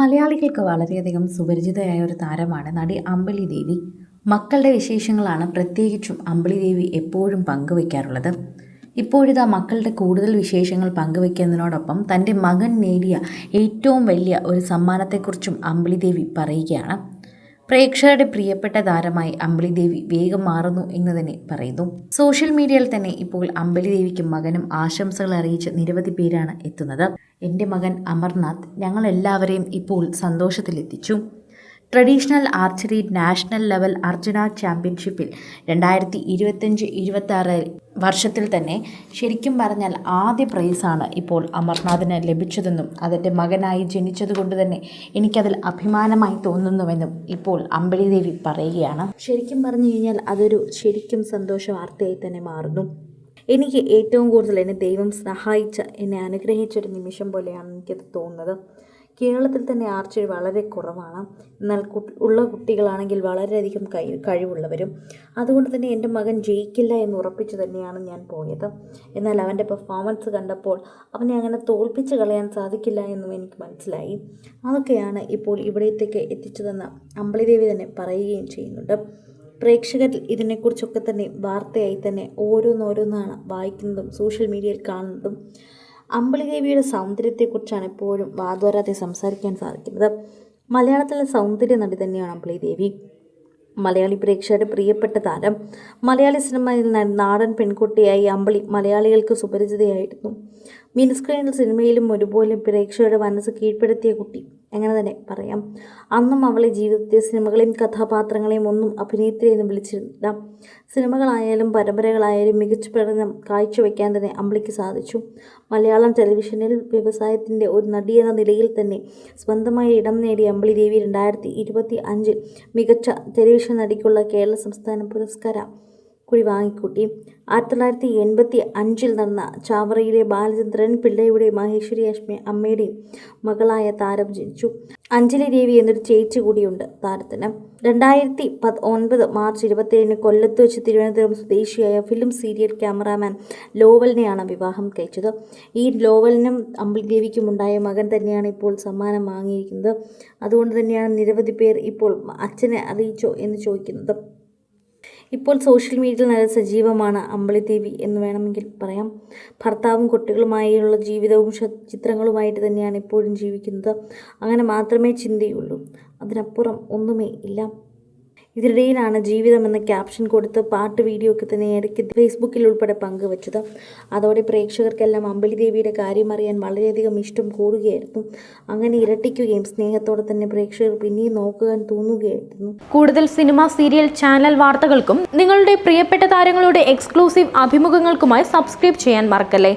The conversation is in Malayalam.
മലയാളികൾക്ക് വളരെയധികം സുപരിചിതയായ ഒരു താരമാണ് നടി അമ്പിളി ദേവി. മക്കളുടെ വിശേഷങ്ങളാണ് പ്രത്യേകിച്ചും അമ്പിളി ദേവി എപ്പോഴും പങ്കുവയ്ക്കാറുള്ളത് ഇപ്പോഴിതാ മക്കളുടെ കൂടുതൽ വിശേഷങ്ങൾ പങ്കുവയ്ക്കുന്നതിനോടൊപ്പം തന്റെ മകൻ നേടിയ ഏറ്റവും വലിയ ഒരു സമ്മാനത്തെക്കുറിച്ചും അമ്പിളി ദേവി പറയുകയാണ്. പ്രേക്ഷകരുടെ പ്രിയപ്പെട്ട താരമായി അമ്പിളി ദേവി വേഗം മാറുന്നു എന്ന് തന്നെ പറയുന്നു. സോഷ്യൽ മീഡിയയിൽ തന്നെ ഇപ്പോൾ അമ്പിളി ദേവിക്കും മകനും ആശംസകൾ അറിയിച്ച് നിരവധി പേരാണ് എത്തുന്നത്. എന്റെ മകൻ അമർനാഥ് ഞങ്ങൾ എല്ലാവരെയും ഇപ്പോൾ സന്തോഷത്തിലെത്തിച്ചു. Traditional archery national level Arjuna ചാമ്പ്യൻഷിപ്പിൽ രണ്ടായിരത്തി ഇരുപത്തഞ്ച് ഇരുപത്തി വർഷത്തിൽ തന്നെ ശരിക്കും പറഞ്ഞാൽ ആദ്യ പ്രൈസാണ് ഇപ്പോൾ അമർനാഥിന് ലഭിച്ചതെന്നും അതെന്റെ മകനായി ജനിച്ചതുകൊണ്ട് തന്നെ എനിക്കതിൽ അഭിമാനമായി തോന്നുന്നുവെന്നും ഇപ്പോൾ അമ്പിളിദേവി പറയുകയാണ്. ശരിക്കും പറഞ്ഞു കഴിഞ്ഞാൽ അതൊരു ശരിക്കും സന്തോഷ വാർത്തയായി തന്നെ മാറുന്നു. എനിക്ക് ഏറ്റവും കൂടുതൽ എന്നെ ദൈവം സഹായിച്ച എന്നെ അനുഗ്രഹിച്ചൊരു നിമിഷം പോലെയാണ് എനിക്കത് തോന്നുന്നത്. കേരളത്തിൽ തന്നെ ആർച്ചറി വളരെ കുറവാണ്. എന്നാൽ ഉള്ള കുട്ടികളാണെങ്കിൽ വളരെയധികം കൈ കഴിവുള്ളവരും അതുകൊണ്ട് തന്നെ എന്റെ മകൻ ജയിക്കില്ല എന്ന് ഉറപ്പിച്ച് തന്നെയാണ് ഞാൻ പോയത്. എന്നാൽ അവന്റെ പെർഫോമൻസ് കണ്ടപ്പോൾ അവനെ അങ്ങനെ തോൽപ്പിച്ച് കളയാൻ സാധിക്കില്ല എന്നും എനിക്ക് മനസ്സിലായി. അതൊക്കെയാണ് ഇപ്പോൾ ഇവിടത്തേക്ക് എത്തിച്ചതെന്ന് അമ്പളിദേവി തന്നെ പറയുകയും ചെയ്യുന്നുണ്ട്. പ്രേക്ഷകർ ഇതിനെക്കുറിച്ചൊക്കെ തന്നെ വാർത്തയായി തന്നെ ഓരോന്നോരോന്നാണ് വായിക്കുന്നതും സോഷ്യൽ മീഡിയയിൽ കാണുന്നതും അമ്പിളിദേവിയുടെ സൗന്ദര്യത്തെക്കുറിച്ചാണ് എപ്പോഴും വാതോരാതെ സംസാരിക്കാൻ സാധിക്കുന്നത്. മലയാളത്തിലെ സൗന്ദര്യ നടി തന്നെയാണ് അമ്പിളിദേവി. മലയാളി പ്രേക്ഷകരുടെ പ്രിയപ്പെട്ട താരം. മലയാളി സിനിമയിൽ നാടൻ പെൺകുട്ടിയായി അമ്പിളി മലയാളികൾക്ക് സുപരിചിതയായിരുന്നു. മിനിസ്ക്രീനിൽ സിനിമയിലും ഒരുപോലെ പ്രേക്ഷകരുടെ മനസ്സ് കീഴ്പ്പെടുത്തിയ കുട്ടി. അങ്ങനെ തന്നെ പറയാം. അന്നും അവളെ ജീവിതത്തെ സിനിമകളെയും കഥാപാത്രങ്ങളെയും ഒന്നും അഭിനേത്രി എന്ന് വിളിച്ചിരുന്നില്ല. സിനിമകളായാലും പരമ്പരകളായാലും മികച്ച പ്രകടനം കാഴ്ചവെക്കാൻ തന്നെ അമ്പിളിക്ക് സാധിച്ചു. മലയാളം ടെലിവിഷനിൽ വ്യവസായത്തിന്റെ ഒരു നടി എന്ന നിലയിൽ തന്നെ സ്വന്തമായി ഇടം നേടിയ അമ്പിളി ദേവി രണ്ടായിരത്തി ഇരുപത്തി അഞ്ചിൽ മികച്ച ടെലിവിഷൻ നടിക്കുള്ള കേരള സംസ്ഥാന പുരസ്കാരം കൂടി വാങ്ങിക്കൂട്ടി. ആയിരത്തി തൊള്ളായിരത്തി എൺപത്തി അഞ്ചിൽ നടന്ന ചാവറയിലെ ബാലചന്ദ്രൻ പിള്ളയുടെ മഹേശ്വരി അശ്മി അമ്മയുടെയും മകളായ താരം ജനിച്ചു. അഞ്ജലി ദേവി എന്നൊരു ചേച്ചി കൂടിയുണ്ട് താരത്തിന്. രണ്ടായിരത്തി പത് ഒൻപത് മാർച്ച് ഇരുപത്തിയേഴിന് കൊല്ലത്ത് വെച്ച് തിരുവനന്തപുരം സ്വദേശിയായ ഫിലിം സീരിയൽ ക്യാമറാമാൻ ലോവലിനെയാണ് വിവാഹം കഴിച്ചത്. ഈ ലോവലിനും അമ്പലി ദേവിക്കും ഉണ്ടായ മകൻ തന്നെയാണ് ഇപ്പോൾ സമ്മാനം വാങ്ങിയിരിക്കുന്നത്. അതുകൊണ്ട് തന്നെയാണ് നിരവധി പേർ ഇപ്പോൾ അച്ഛനെ അറിയിച്ചോ എന്ന് ചോദിക്കുന്നത്. ഇപ്പോൾ സോഷ്യൽ മീഡിയയിൽ നല്ല സജീവമാണ് അമ്പിളി ദേവി എന്ന് വേണമെങ്കിൽ പറയാം. ഭർത്താവും കുട്ടികളുമായുള്ള ജീവിതവും ചിത്രങ്ങളുമായിട്ട് തന്നെയാണ് ഇപ്പോഴും ജീവിക്കുന്നത്. അങ്ങനെ മാത്രമേ ചിന്തയുള്ളൂ. അതിനപ്പുറം ഒന്നുമേ ഇല്ല. ഇതിനിടയിലാണ് ജീവിതം എന്ന ക്യാപ്ഷൻ കൊടുത്ത് പാട്ട് വീഡിയോ ഒക്കെ തന്നെ ഇടയ്ക്ക് ഫേസ്ബുക്കിൽ ഉൾപ്പെടെ പങ്കുവച്ചത്. അതോടെ പ്രേക്ഷകർക്കെല്ലാം അമ്പലി ദേവിയുടെ കാര്യം അറിയാൻ വളരെയധികം ഇഷ്ടം കൂടുകയായിരുന്നു. അങ്ങനെ ഇരട്ടിക്കുകയും സ്നേഹത്തോടെ തന്നെ പ്രേക്ഷകർ പിന്നെയും നോക്കുവാൻ തോന്നുകയായിരുന്നു. കൂടുതൽ സിനിമ സീരിയൽ ചാനൽ വാർത്തകൾക്കും നിങ്ങളുടെ പ്രിയപ്പെട്ട താരങ്ങളുടെ എക്സ്ക്ലൂസീവ് അഭിമുഖങ്ങൾക്കുമായി സബ്സ്ക്രൈബ് ചെയ്യാൻ മറക്കല്ലേ?